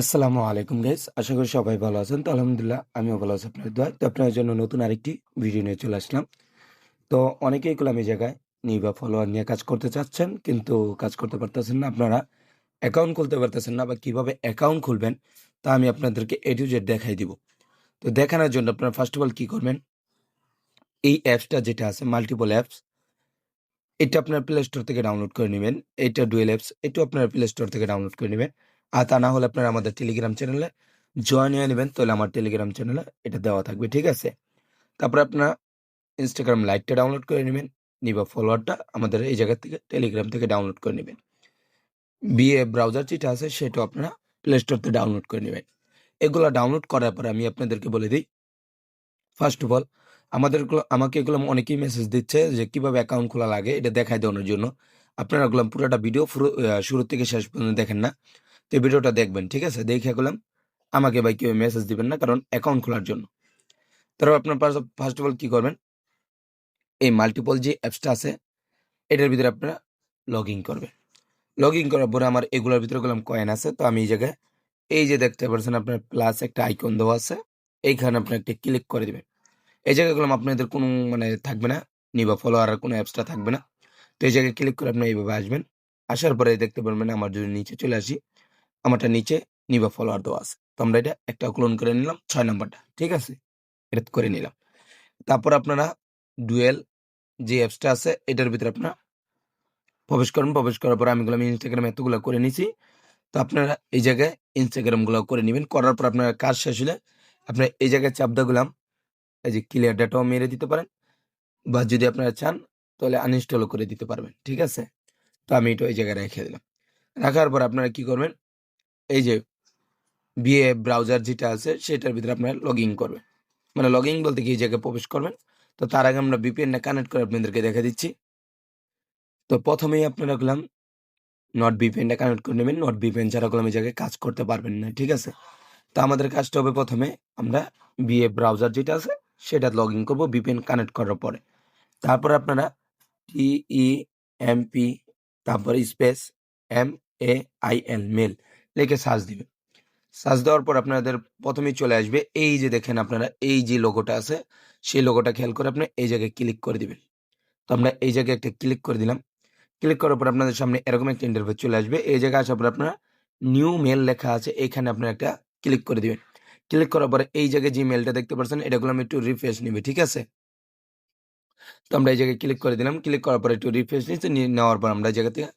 আসসালামু আলাইকুম গাইস আশা করি সবাই ভালো আছেন। তো আলহামদুলিল্লাহ, আমিও ভালো আছি। আপনার দোয়া তো আপনার জন্য নতুন আরেকটি ভিডিও নিয়ে চলে আসলাম। তো অনেকেই গোলামি জায়গায় নিয়ে বা ফলোয়ার নিয়ে কাজ করতে চাচ্ছেন, কিন্তু কাজ করতে পারতেছেন না। আপনারা অ্যাকাউন্ট খুলতে পারতেছেন না বা কীভাবে অ্যাকাউন্ট খুলবেন, তা আমি আপনাদেরকে এ টু জেড দেখাই দিব। তো দেখানোর জন্য আপনারা ফার্স্ট অফ অল কী করবেন, এই অ্যাপসটা যেটা আছে মাল্টিপল অ্যাপস এটা আপনার প্লে স্টোর থেকে ডাউনলোড করে নেবেন। এটা ডুয়েল অ্যাপস এটাও আপনার প্লে স্টোর থেকে ডাউনলোড করে নেবেন। আর তা না হলে আপনারা আমাদের টেলিগ্রাম চ্যানেলে জয়েন হয়ে নেবেন, তাহলে আমার টেলিগ্রাম চ্যানেলে এটা দেওয়া থাকবে, ঠিক আছে? তারপরে আপনারা ইনস্টাগ্রাম লাইটটা ডাউনলোড করে নেবেন, নিবা ফলোয়ারটা আমাদের এই জায়গা থেকে টেলিগ্রাম থেকে ডাউনলোড করে নেবেন। বিএ ব্রাউজার যেটা আছে সেটা আপনারা প্লে স্টোর থেকে ডাউনলোড করে নেবেন। এগুলো ডাউনলোড করার পরে আমি আপনাদেরকে বলে দিই ফার্স্ট অফ অল আমাদের আমাকে এগুলো অনেকেই মেসেজ দিচ্ছে যে কীভাবে অ্যাকাউন্ট খোলা লাগে, এটা দেখাই দেওয়ানোর জন্য। আপনারা এগুলো পুরোটা ভিডিও শুরু থেকে শেষ পর্যন্ত দেখেন না। তো ভিডিওটা দেখবেন, ঠিক আছে? দেখে গেলাম। আমাকে ভাই কেউ মেসেজ দিবেন না, কারণ অ্যাকাউন্ট খোলার জন্য। তারপর আপনার ফার্স্ট অফ অল কি করবেন? এই মাল্টিপল যে অ্যাপসটা আছে, এটার ভিতরে আপনারা লগ ইন করবেন। লগ ইন করার পরে আমার এগুলোর ভিতরে গেলাম কয়েন আছে। তো আমি এই জায়গায়, এই যে দেখতে পাচ্ছেন আপনার প্লাস একটা আইকন দেওয়া আছে, এইখানে আপনি একটা ক্লিক করে দিবেন। এই জায়গায় গেলাম, আপনাদের কোনো মানে থাকবে না, নিবা ফলোয়ার কোনো অ্যাপসটা থাকবে না। তো এই জায়গায় ক্লিক করে আপনি এইভাবে আসবেন। আসার পরে দেখতে পারবেন, আমার যদি নিচে চলে আসি আমারটা নিচে নিবা ফলোয়ার দেওয়া আছে। তো আমরা এটা একটা ক্লোন করে নিলাম, ছয় নাম্বারটা, ঠিক আছে? এটা করে নিলাম। তারপর আপনারা ডুয়েল যে অ্যাপসটা আছে, এটার ভিতরে আপনারা প্রবেশ করুন। প্রবেশ করার পর আমি গুলো ইনস্টাগ্রাম এতগুলো করে নিছি। তো আপনারা এই জায়গায় ইনস্টাগ্রামগুলো করে নেবেন। করার পর আপনারা কাজ শেষ হলে আপনার এই জায়গায় চাপ দিলাম এই যে ক্লিয়ার ডাটাও মেরে দিতে পারেন বা যদি আপনারা চান, তাহলে আনইনস্টলও করে দিতে পারবেন, ঠিক আছে? তো আমি এটা এই জায়গায় রেখে দিলাম। রাখার পর আপনারা কি করবেন? এই যে বিএ ব্রাউজার যেটা আছে, সেটার ভিতরে আপনারা লগ ইন করবেন। মানে লগ ইন বলতে কি জায়গায় প্রবেশ করবেন। তো তার আগে আমরা বিপিএনটা কানেক্ট করে আপনাদেরকে দেখা দিচ্ছি। তো প্রথমেই আপনারা গেলাম নট বিপিএনটা কানেক্ট করে নেবেন। নট বিপিএন ছাড়া এই জায়গায় কাজ করতে পারবেন না, ঠিক আছে? তো আমাদের কাজটা হবে প্রথমে আমরা বিএ ব্রাউজার যেটা আছে, সেটা লগ ইন করব বিপিএন কানেক্ট করার পরে। তারপর আপনারা টি ই এম পি তারপরে space M A I L mail. লিখে সার্চ দিবেন সার্চ দেওয়ার পর আপনাদের প্রথমেই চলে আসবে, এই যে দেখেন আপনারা, এই যে লোগোটা আছে, সেই লোগোটা খেয়াল করে আপনি এই জায়গায় ক্লিক করে দিবেন। তো আমরা এই জায়গায় একটা ক্লিক করে দিলাম। ক্লিক করার পর আপনাদের সামনে এরকম একটা ইন্টারভিউ চলে আসবে। এই জায়গায় আসার পর আপনারা নিউ মেল লেখা আছে, এখানে আপনারা একটা ক্লিক করে দিবেন। ক্লিক করার পরে এই জায়গায় যে মেলটা দেখতে পাচ্ছেন এটাগুলো আমি একটু রিফ্রেশ নিবে, ঠিক আছে? তো আমরা এই জায়গায় ক্লিক করে দিলাম। ক্লিক করার পর একটু রিফ্রেশ নিচ্ছে নেওয়ার পর আমরা এই জায়গা থেকে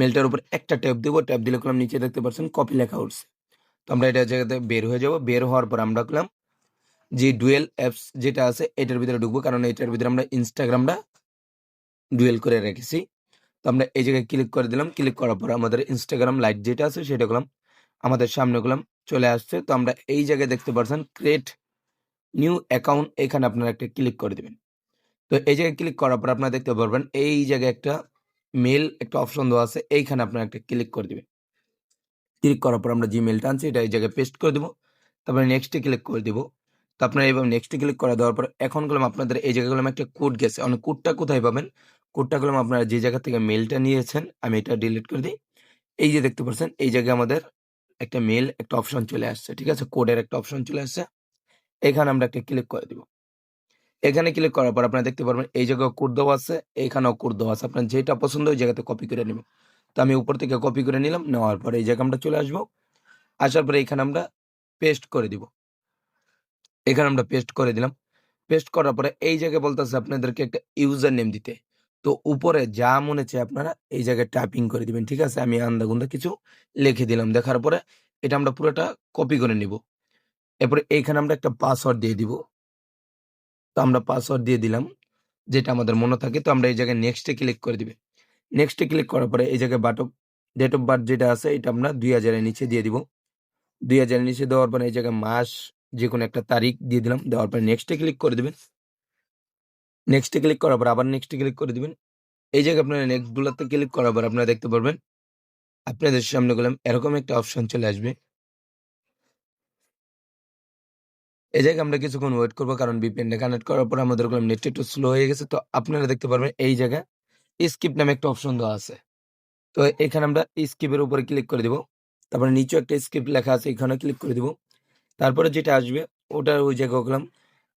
মেলটার উপর একটা ট্যাপ দেবো ট্যাপ দিলে করলাম নিচে দেখতে পাচ্ছেন কপি লেখা উঠছে। তো আমরা এটা জায়গাতে বের হয়ে যাব। বের হওয়ার পর আমরা করলাম যে ডুয়েল অ্যাপস যেটা আছে, এটার ভিতরে ঢুকবো। কারণ এটার ভিতরে আমরা ইনস্টাগ্রামটা ডুয়েল করে রেখেছি। তো আমরা এই জায়গায় ক্লিক করে দিলাম। ক্লিক করার পর আমাদের ইনস্টাগ্রাম লাইট যেটা আছে, সেটা করলাম আমাদের সামনে করলাম চলে আসছে। তো আমরা এই জায়গায় দেখতে পাচ্ছেন ক্রিয়েট নিউ অ্যাকাউন্ট এখানে আপনারা একটা ক্লিক করে দেবেন। তো এই জায়গায় ক্লিক করার পর আপনারা দেখতে পারবেন, এই জায়গায় একটা মেল একটা অপশন দেওয়া আছে, এইখানে আপনারা একটা ক্লিক করে দেবেন। ক্লিক করার পর আমরা যে মেলটা আনছি, এটা এই জায়গায় পেস্ট করে দেবো, তারপরে নেক্সটে ক্লিক করে দেবো। তো আপনারা এইভাবে নেক্সটে ক্লিক করে দেওয়ার পর এখন গেলাম আপনাদের এই জায়গায় গেলাম একটা কোড গেছে অনেক কোডটা কোথায় পাবেন? কোডটা গেলাম আপনারা যে জায়গা থেকে মেলটা নিয়েছেন, আমি এটা ডিলিট করে দিই। এই যে দেখতে পাচ্ছেন, এই জায়গায় আমাদের একটা মেল একটা অপশন চলে আসছে, ঠিক আছে? কোডের একটা অপশন চলে আসছে। এখানে আমরা একটা ক্লিক করে দিব। এখানে ক্লিক করার পর আপনারা দেখতে পারবেন, এই জায়গায় কোড আছে, এখানেও কোড দেওয়া আছে। আপনার যেটা পছন্দ ওই জায়গাতে কপি করে নেবেন। তো আমি উপর থেকে কপি করে নিলাম, নেওয়ার পরে এই জায়গায় আমরা চলে আসব। আসার পরে এখানে আমরা পেস্ট করে দিব। এখানে আমরা পেস্ট করে দিলাম। পেস্ট করার পরে এই জায়গায় বলতেছে আপনাদেরকে একটা ইউজার নেম দিতে। তো উপরে যা মনে চায় আপনারা এই জায়গায় টাইপিং করে দিবেন, ঠিক আছে? আমি আন্দাগুন্দা কিছু লিখে দিলাম। দেখার পরে এটা আমরা পুরোটা কপি করে নিব। এরপরে এইখানে আমরা একটা পাসওয়ার্ড দিয়ে দিব। তো আমরা পাসওয়ার্ড দিয়ে দিলাম, যেটা আমাদের মনে থাকে, তো আমরা এই জায়গায় নেক্সটে ক্লিক করে দিবে। নেক্সটে ক্লিক করার পরে এই জায়গায় বাট ডেট অফ বার্থ যেটা আছে, এটা আমরা দুই হাজারের নিচে দিয়ে দিব। দুই হাজারের নিচে দেওয়ার পরে এই জায়গায় মাস যে কোনো একটা তারিখ দিয়ে দিলাম, দেওয়ার পরে নেক্সটে ক্লিক করে দিবেন। নেক্সটে ক্লিক করার পর আবার নেক্সটে ক্লিক করে দিবেন। এই জায়গায় আপনারা নেক্সট গুলাতে ক্লিক করার পর আপনারা দেখতে পারবেন, আপনাদের সামনে গেলাম, এরকম একটা অপশন চলে আসবে। এই জায়গায় আমরা কিছুক্ষণ ওয়েট করব, কারণ বিপিএনটা কানেক্ট করার পর আমাদের গেলাম নেট একটু স্লো হয়ে গেছে। তো আপনারা দেখতে পারবেন এই জায়গায় স্কিপ নামে একটা অপশন দেওয়া আছে। তো এখানে আমরা স্কিপের উপরে ক্লিক করে দিব। তারপরে নিচেও একটা স্কিপ লেখা আছে, এখানে ক্লিক করে দিব। তারপরে যেটা আসবে, ওটা ওই জায়গায় গেলাম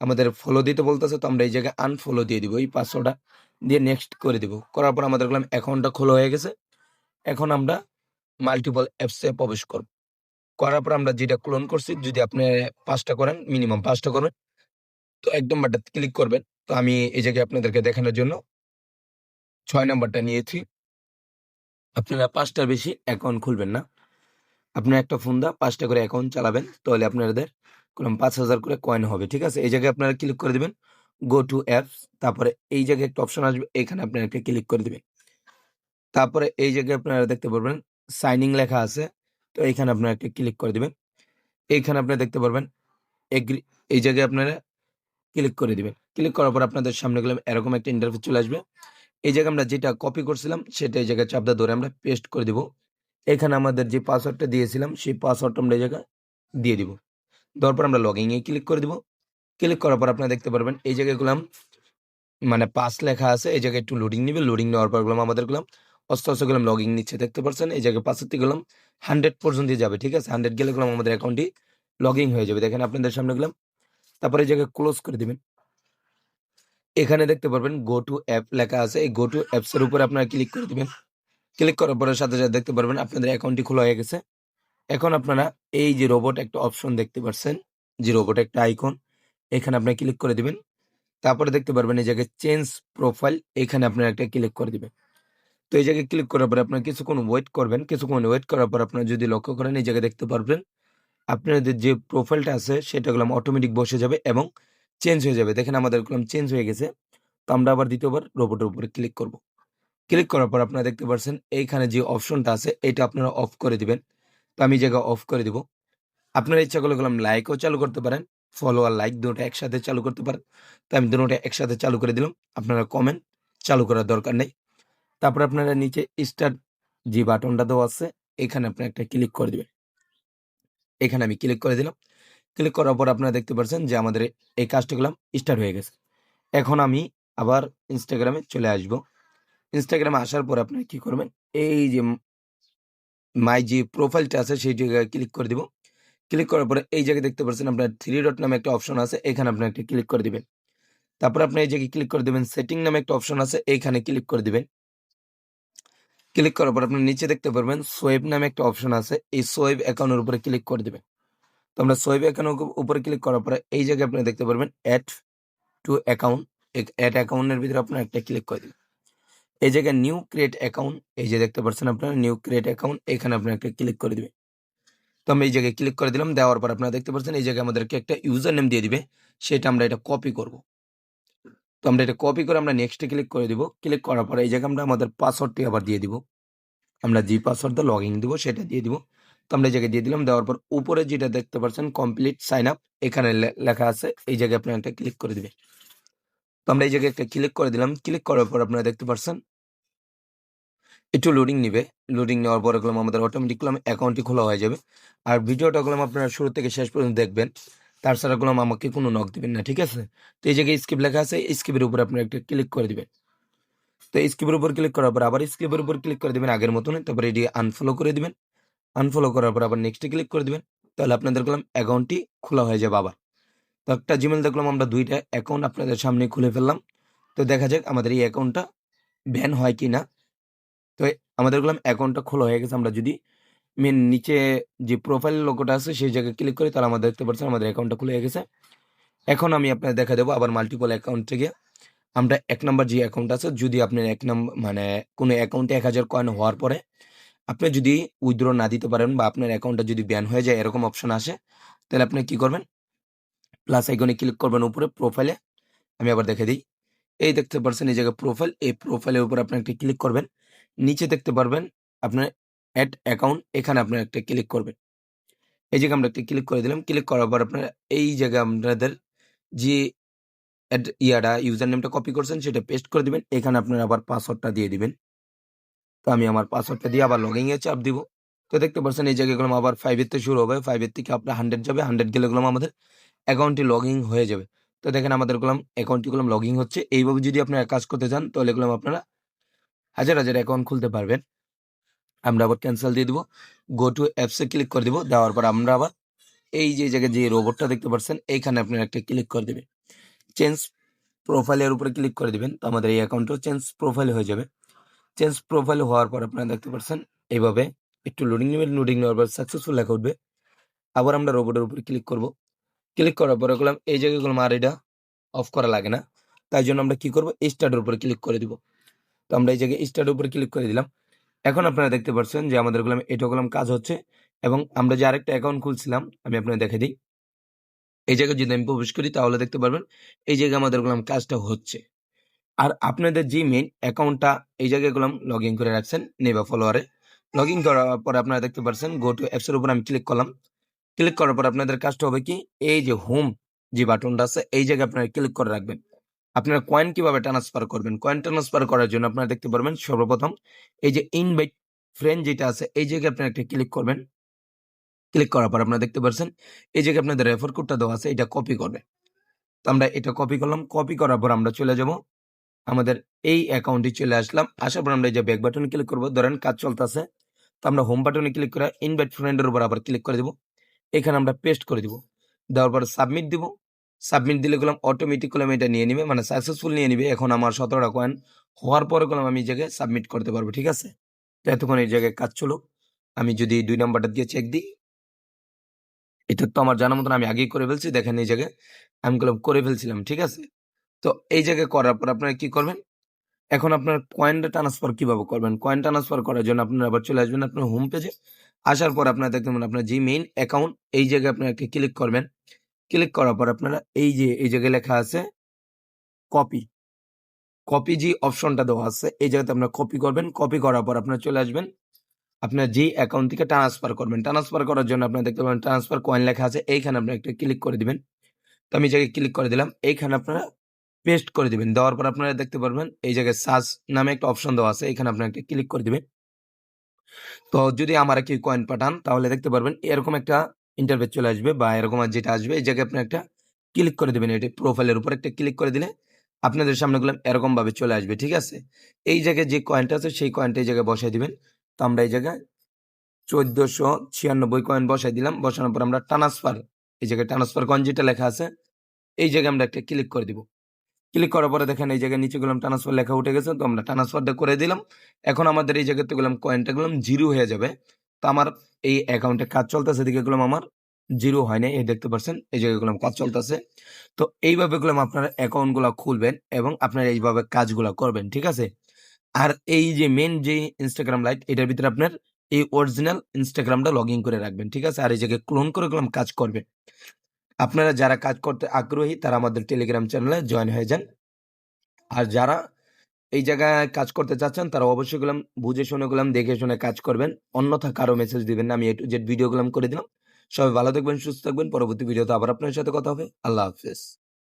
আমাদের ফলো দিতে বলতেছে, তো আমরা এই জায়গায় আনফলো দিয়ে দিব, এই পাঁচশোটা দিয়ে নেক্সট করে দিব। করার পর আমাদের গেলাম অ্যাকাউন্টটা খোলা হয়ে গেছে। এখন আমরা মাল্টিপল অ্যাপসে প্রবেশ করব। করার পর আমরা যেটা ক্লোন করছি, যদি আপনি পাঁচটা করেন মিনিমাম পাঁচটা করবেন তো এক নম্বরটা ক্লিক করবেন। তো আমি এই জায়গায় আপনাদেরকে দেখানোর জন্য ছয় নাম্বারটা নিয়েছি। আপনারা পাঁচটার বেশি অ্যাকাউন্ট খুলবেন না। আপনার একটা ফোন দা পাঁচটা করে অ্যাকাউন্ট চালাবেন, তাহলে আপনাদের কোনো পাঁচ হাজার করে কয়েন হবে, ঠিক আছে? এই জায়গায় আপনারা ক্লিক করে দিবেন গো টু অ্যাপস তারপরে এই জায়গায় একটা অপশন আসবে, এখানে আপনারা একটা ক্লিক করে দেবেন তারপরে এই জায়গায় আপনারা দেখতে পারবেন সাইনিং লেখা আছে। তো এখানে আপনারা একটা ক্লিক করে দিবেন। এইখানে আপনারা দেখতে পারবেন, এগ্রি, এই জায়গায় আপনারা ক্লিক করে দিবেন। ক্লিক করার পর আপনাদের সামনে গেলাম এরকম একটা ইন্টারফেস চলে আসবে। এই জায়গায় আমরা যেটা কপি করছিলাম, সেটা এই জায়গায় চাপটা ধরে আমরা পেস্ট করে দিব। এখানে আমাদের যে পাসওয়ার্ডটা দিয়েছিলাম, সেই পাসওয়ার্ডটা আমরা এই জায়গায় দিয়ে দিব। দেওয়ার পর আমরা এ ক্লিক করে দিব। ক্লিক করার পর আপনারা দেখতে পারবেন, এই জায়গায় গুলাম মানে পাস লেখা আছে, এই জায়গায় একটু লোডিং নিবে। লোডিং নেওয়ার পর গুলাম, আমাদের গুলাম অস্ত গেলাম লগইন নিচ্ছে, দেখতে পাচ্ছেন এই জায়গায় থেকে গেলাম হান্ড্রেড পর্যন্ত যাবে, ঠিক আছে? হান্ড্রেড গেলে গেলাম আমাদের অ্যাকাউন্টটি লগ হয়ে যাবে। দেখেন আপনাদের সামনে গেলাম। তারপরে এই জায়গায় ক্লোজ করে দিবেন। এখানে দেখতে পারবেন গো টু অ্যাপ লেখা আছে। এই গো টু অ্যাপস এর উপরে আপনারা ক্লিক করে দিবেন। ক্লিক করার পরে সাথে সাথে দেখতে পারবেন আপনাদের অ্যাকাউন্টটি খোলা হয়ে গেছে। এখন আপনারা এই যে রোবট একটা অপশন দেখতে পাচ্ছেন যে রোবট একটা আইকন এখানে আপনি ক্লিক করে দিবেন। তারপরে দেখতে পারবেন এই জায়গায় চেঞ্জ প্রোফাইল এখানে আপনারা একটা ক্লিক করে দিবেন। তো এই জায়গায় ক্লিক করার পরে আপনার কিছুক্ষণ ওয়েট করবেন। কিছুক্ষণ ওয়েট করার পর আপনারা যদি লক্ষ্য করেন, এই জায়গায় দেখতে পারবেন, আপনাদের যে প্রোফাইলটা আছে, সেটা গুলাম অটোমেটিক বসে যাবে এবং চেঞ্জ হয়ে যাবে। দেখেন আমাদের গুলাম চেঞ্জ হয়ে গেছে। তো আমরা আবার দ্বিতীয়বার রোবটের উপরে ক্লিক করব। ক্লিক করার পর আপনারা দেখতে পাচ্ছেন এইখানে যে অপশনটা আছে, এটা আপনারা অফ করে দিবেন। তো আমি জায়গা অফ করে দিব। আপনারা ইচ্ছা করলে গেলাম লাইকও চালু করতে পারেন ফলো আর লাইক দুটো একসাথে চালু করতে পারেন। তো আমি দুটোটা একসাথে চালু করে দিলাম। আপনারা কমেন্ট চালু করার দরকার নেই। তারপর আপনারা নিচে স্টার যে বাটনটা দেওয়া আছে, এখানে আপনি একটা ক্লিক করে দিবেন। এখানে আমি ক্লিক করে দিলাম। ক্লিক করার পর আপনারা দেখতে পাচ্ছেন যে আমাদের এই কাজটা গুলাম স্টার্ট হয়ে গেছে। এখন আমি আবার ইনস্টাগ্রামে চলে আসব। ইনস্টাগ্রামে আসার পর আপনারা কি করবেন, এই যে মাই যে প্রোফাইলটা আছে সেই জায়গায় ক্লিক করে দিব। ক্লিক করার পরে এই জায়গায় দেখতে পাচ্ছেন আপনার থ্রি ডট নামে একটা অপশন আছে, এখানে আপনি একটা ক্লিক করে দিবেন। তারপর আপনি এই জায়গায় ক্লিক করে দিবেন সেটিং নামে একটা অপশন আছে এইখানে ক্লিক করে দিবেন। ক্লিক করার পর আপনি নিচে দেখতে পারবেন সোয়েব নামে একটা অপশন আছে। এই সোয়েব অ্যাকাউন্টের উপরে ক্লিক করে দিবেন। তো আমরা সোয়েব অ্যাকাউন্টের উপরে ক্লিক করার পরে এই জায়গায় আপনি দেখতে পারবেন অ্যাড টু অ্যাকাউন্ট অ্যাড অ্যাকাউন্টের ভিতরে আপনার একটা ক্লিক করে দিবেন। এই জায়গায় নিউ ক্রিয়েট অ্যাকাউন্ট এই যে দেখতে পাচ্ছেন আপনারা নিউ ক্রিয়েট অ্যাকাউন্ট এখানে আপনি একটা ক্লিক করে দিবেন। তো আমরা এই জায়গায় ক্লিক করে দিলাম, দেওয়ার পর আপনারা দেখতে পাচ্ছেন এই জায়গায় আমাদেরকে একটা ইউজার নেম দিয়ে দিবে। সেটা আমরা এটা কপি করব। তো আমরা এটা কপি করে আমরা নেক্সটে ক্লিক করে দিব। ক্লিক করার পরে এই জায়গায় আমরা আমাদের পাসওয়ার্ডটি আবার দিয়ে দিব। আমরা যে পাসওয়ার্ডটা লগ ইন দিব সেটা দিয়ে দিব। তো আমরা এই জায়গায় দিয়ে দিলাম। দেওয়ার পর উপরে যেটা দেখতে পাচ্ছেন কমপ্লিট সাইন আপ এখানে লেখা আছে। এই জায়গায় আপনি একটা ক্লিক করে দিবেন। তো আমরা এই জায়গায় একটা ক্লিক করে দিলাম। ক্লিক করার পর আপনারা দেখতে পাচ্ছেন একটু লোডিং নিবে। লোডিং নেওয়ার পরে গেলাম আমাদের অটোমেটিক গেলাম অ্যাকাউন্টটি খোলা হয়ে যাবে। আর ভিডিওটা গেলাম আপনারা শুরু থেকে শেষ পর্যন্ত দেখবেন। তার ছাড়া গেলাম আমাকে কোনো নক দিবেন না, ঠিক আছে? তো এই জায়গায় স্কিপ লেখা আছে স্কিপের উপর আপনি একটা ক্লিক করে দিবেন। তো স্কিপের উপর ক্লিক করার পর আবার স্কিপের উপর ক্লিক করে দিবেন আগের মতন তারপরে এটি আনফলো করে দিবেন। আনফলো করার পর আবার নেক্সটে ক্লিক করে দিবেন, তাহলে আপনাদের গেলাম অ্যাকাউন্টটি খোলা হয়ে যাবে আবার। তো একটা জিমেল দেখলাম আমরা দুইটা অ্যাকাউন্ট আপনাদের সামনে খুলে ফেললাম। তো দেখা যাক আমাদের এই অ্যাকাউন্টটা ব্যান হয় কি না তো আমাদের গেলাম অ্যাকাউন্টটা খোলা হয়ে গেছে, আমরা যদি মেন নিচে যে প্রোফাইল লোগোটা আছে, সেই জায়গায় ক্লিক করি তাহলে আমাদের দেখতে পাচ্ছেন আমাদের অ্যাকাউন্টটা খুলে গেছে। এখন আমি আপনাদের দেখা দেবো আবার মাল্টিপল অ্যাকাউন্ট থেকে। আমরা এক নাম্বার যে অ্যাকাউন্ট আছে, যদি আপনার এক নাম্বার মানে কোনো অ্যাকাউন্টে এক হাজার কয়েন হওয়ার পরে আপনি যদি উইথড্র না দিতে পারেন বা আপনার অ্যাকাউন্টটা যদি ব্যান হয়ে যায়, এরকম অপশন আসে, তাহলে আপনি কি করবেন? প্লাস আইকনে ক্লিক করবেন উপরে প্রোফাইলে আমি আবার দেখে দিই। এই দেখতে পাচ্ছেন এই জায়গায় প্রোফাইল এই প্রোফাইলের উপর আপনি একটা ক্লিক করবেন। নিচে দেখতে পারবেন আপনার অ্যাড অ্যাকাউন্ট এখানে আপনার একটা ক্লিক করবেন। এই জায়গায় আমরা একটা ক্লিক করে দিলাম। ক্লিক করার পর আপনার এই জায়গায় আপনাদের যে অ্যাড ইয়াটা ইউজার নেমটা কপি করছেন, সেটা পেস্ট করে দিবেন। এখানে আপনার আবার পাসওয়ার্ডটা দিয়ে দিবেন। তো আমি আমার পাসওয়ার্ডটা দিয়ে আবার এ চাপ দিব। তো দেখতে পাচ্ছেন এই জায়গাগুলো আবার ফাইভ এর থেকে শুরু হবে। ফাইভ এর থেকে আপনার হান্ড্রেড যাবে। হান্ড্রেড গেলে গুলো আমাদের অ্যাকাউন্টটি লগ হয়ে যাবে। তো দেখেন আমাদের গুলাম অ্যাকাউন্টটি গুলাম লগ হচ্ছে। এইভাবে যদি আপনারা কাজ করতে চান, তাহলে গুলাম আপনারা হাজার হাজার অ্যাকাউন্ট খুলতে পারবেন। আমরা আবার ক্যান্সেল দিয়ে দিব। গো টু অ্যাপসে ক্লিক করে দিব। দেওয়ার পর আমরা আবার এই যে জায়গায় যে রোবটটা দেখতে পাচ্ছেন, এইখানে আপনারা একটা ক্লিক করে দেবেন। চেঞ্জ প্রোফাইলের উপরে ক্লিক করে দিবেন। তো আমাদের এই অ্যাকাউন্টও চেঞ্জ প্রোফাইল হয়ে যাবে। চেঞ্জ প্রোফাইল হওয়ার পর আপনারা দেখতে পাচ্ছেন, এইভাবে একটু লোডিং নেবেন। লোডিং নেওয়ার পর সাকসেসফুল লেখা উঠবে। আবার আমরা রোবটের উপরে ক্লিক করব। ক্লিক করার পরে গেলাম এই জায়গায় গেলাম আর এটা অফ করা লাগে না। তাই জন্য আমরা কি করব? স্টার্টের উপরে ক্লিক করে দিব। তো আমরা এই জায়গায় স্টার্টের উপরে ক্লিক করে দিলাম। এখন আপনারা দেখতে পাচ্ছেন যে আমাদের গেলাম, এটা গেলাম কাজ হচ্ছে এবং আমরা যে আরেকটা অ্যাকাউন্ট খুলছিলাম, আমি আপনাদের দেখে দিই। এই জায়গায় যদি আমি প্রবেশ করি, তাহলে দেখতে পারবেন এই জায়গায় আমাদের গেলাম কাজটা হচ্ছে। আর আপনাদের যে মেইন অ্যাকাউন্টটা এই জায়গায় গেলাম লগ ইন করে রাখছেন নেবা ফলোয়ারে লগ ইন করার পরে আপনারা দেখতে পাচ্ছেন গো টু অ্যাপসের উপর আমি ক্লিক করলাম। ক্লিক করার পর আপনাদের কাজটা হবে কি? এই যে হোম যে বাটনটা আছে, এই জায়গায় আপনারা ক্লিক করে রাখবেন। আপনারা কয়েন কীভাবে ট্রান্সফার করবেন? কয়েন ট্রান্সফার করার জন্য আপনারা দেখতে পারবেন সর্বপ্রথম এই যে ইনভাইট ফ্রেন্ড যেটা আছে, এই জায়গায় আপনারা একটা ক্লিক করবেন। ক্লিক করার পর আপনারা দেখতে পাচ্ছেন এই জায়গায় আপনাদের রেফার কোডটা দেওয়া আছে, এটা কপি করবে। তো আমরা এটা কপি করলাম কপি করার পর আমরা চলে যাব। আমাদের এই অ্যাকাউন্টে চলে আসলাম, আসার পর আমরা এই যে ব্যাক বাটনে ক্লিক করব, ধরেন কাজ চলতেছে। তো আমরা হোম বাটনে ক্লিক করে ইনভাইট ফ্রেন্ডের উপর আবার ক্লিক করে দিব। এখানে আমরা পেস্ট করে দিব। দেওয়ার পর সাবমিট দিব। সাবমিট দিলে গেলাম অটোমেটিক করলাম এটা নিয়ে নিবে মানে সাকসেসফুল নিয়ে নিবে। এখন আমার সতেরোটা কয়েন হওয়ার পরে গেলাম আমি এই জায়গায় সাবমিট করতে পারব, ঠিক আছে? তো এতক্ষণ এই জায়গায় কাজ চলো আমি যদি দুই নাম্বারটা দিয়ে চেক দিই, এটা তো আমার জানা মতন আমি আগেই করে ফেলছি, দেখেন এই জায়গায় আমি গেলাম করে ফেলছিলাম, ঠিক আছে? তো এই জায়গায় করার পর আপনারা কি করবেন? এখন আপনার কয়েনটা ট্রান্সফার কীভাবে করবেন? কয়েন ট্রান্সফার করার জন্য আপনারা আবার চলে আসবেন আপনার হোম পেজে আসার পর আপনারা দেখতে পাবেন আপনার যে মেইন অ্যাকাউন্ট এই জায়গায় আপনারা ক্লিক করবেন। ক্লিক করার পর আপনারা এই যে, এই জায়গায় লেখা আছে কপি কপি যে অপশনটা দেওয়া আছে, এই জায়গাতে আপনারা কপি করবেন। কপি করার পর আপনারা চলে আসবেন। আপনার যে অ্যাকাউন্ট থেকে ট্রান্সফার করবেন ট্রান্সফার করার জন্য আপনারা দেখতে পাবেন ট্রান্সফার কয়েন লেখা আছে। এইখানে আপনারা একটা ক্লিক করে দিবেন। তো আমি জায়গায় ক্লিক করে দিলাম। এইখানে আপনারা পেস্ট করে দিবেন। দেওয়ার পর আপনারা দেখতে পারবেন এই জায়গায় সার্চ নামে একটা অপশন দেওয়া আছে। এখানে আপনারা একটা ক্লিক করে দিবেন। তো যদি আমার কি কয়েন পাঠান, তাহলে দেখতে পারবেন এরকম একটা ইন্টারভেট চলে আসবে বা এরকম যেটা আসবে, এই জায়গায় আপনি একটা ক্লিক করে দেবেন, এটি প্রোফাইলের উপর একটা ক্লিক করে দিলে আপনাদের সামনে গুলো এরকম ভাবে চলে আসবে, ঠিক আছে? এই জায়গায় যে কয়েনটা আছে, সেই কয়েনটা এই জায়গায় বসাই দিবেন। তো আমরা এই জায়গায় চোদ্দশো ছিয়ানব্বই কয়েন বসাই দিলাম, বসানোর পর আমরা ট্রান্সফার এই জায়গায় ট্রান্সফার কয়েন যেটা লেখা আছে, এই জায়গায় আমরা একটা ক্লিক করে দিব। ক্লিক করার পরে দেখেন এই জায়গায় নিচে গেলাম ট্রান্সফার লেখা উঠে গেছে, তো আমরা ট্রান্সফারটা করে দিলাম। এখন আমাদের এই জায়গাতে গেলাম কয়েনটা গেলাম জিরো হয়ে যাবে। তো আমার এই অ্যাকাউন্টে কাজ চলতেছে দিকে গেলাম আমার জিরো হয় না এই দেখতে পাচ্ছেন এই জায়গায় গেলাম কাজ চলতেছে। তো এইভাবে গেলাম আপনারা অ্যাকাউন্টগুলা খুলবেন এবং আপনারা এইভাবে কাজগুলা করবেন, ঠিক আছে? আর এই যে মেন যে ইনস্টাগ্রাম লাইট এটার ভিতরে আপনার এই অরিজিনাল ইনস্টাগ্রামটা লগ ইন করে রাখবেন, ঠিক আছে? আর এই জায়গায় ক্লোন করে গেলাম কাজ করবে। আপনারা যারা কাজ করতে আগ্রহী, তারা আমাদের টেলিগ্রাম চ্যানেলে জয়েন হয়ে যান। আর যারা এই জায়গায় কাজ করতে চাচ্ছেন, তারা অবশ্যই গেলাম বুঝে শুনে গেলাম দেখে শুনে কাজ করবেন। অন্যথা কারও মেসেজ দিবেন না, আমি একটু যে জেড ভিডিও গুলাম করে দিলাম। সবাই ভালো থাকবেন, সুস্থ থাকবেন। পরবর্তী ভিডিওতে আবার আপনার সাথে কথা হবে। আল্লাহ হাফিজ।